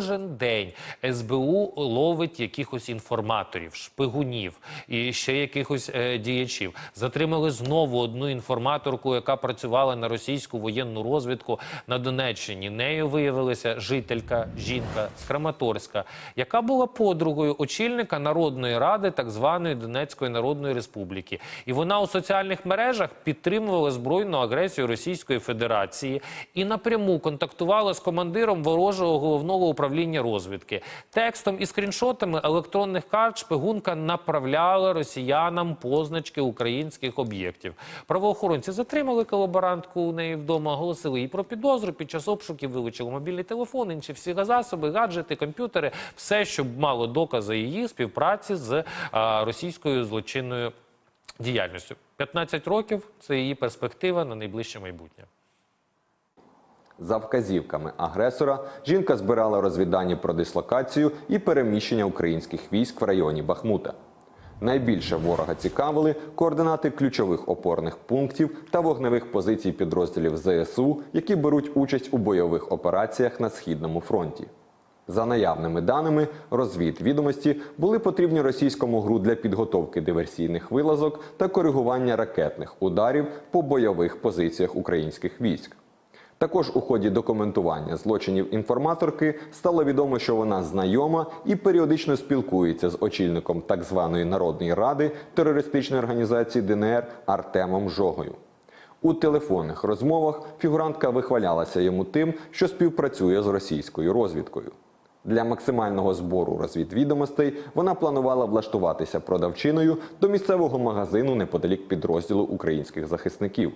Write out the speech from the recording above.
кожен день СБУ ловить якихось інформаторів, шпигунів і ще якихось е, діячів. Затримали знову одну інформаторку, яка працювала на російську воєнну розвідку на Донеччині. Нею виявилася жителька, жінка з Краматорська, яка була подругою очільника Народної ради так званої Донецької Народної Республіки. І вона у соціальних мережах підтримувала збройну агресію Російської Федерації і напряму контактувала з командиром ворожого головного управління розвідки. Текстом і скріншотами електронних карт шпигунка направляла росіянам позначки українських об'єктів. Правоохоронці затримали колаборантку у неї вдома, оголосили їй про підозру. Під час обшуків вилучили мобільний телефон, інші всі засоби, гаджети, комп'ютери, все, що мало докази її співпраці з а, російською злочинною діяльністю. 15 років це її перспектива на найближче майбутнє. За вказівками агресора жінка збирала розвіддані про дислокацію і переміщення українських військ в районі Бахмута. Найбільше ворога цікавили координати ключових опорних пунктів та вогневих позицій підрозділів ЗСУ, які беруть участь у бойових операціях на східному фронті. За наявними даними, розвідвідомості були потрібні російському ГРУ для підготовки диверсійних вилазок та коригування ракетних ударів по бойових позиціях українських військ. Також у ході документування злочинів інформаторки стало відомо, що вона знайома і періодично спілкується з очільником так званої Народної ради терористичної організації ДНР Артемом Жогою. У телефонних розмовах фігурантка вихвалялася йому тим, що співпрацює з російською розвідкою. Для максимального збору розвідвідомостей вона планувала влаштуватися продавчиною до місцевого магазину неподалік підрозділу українських захисників.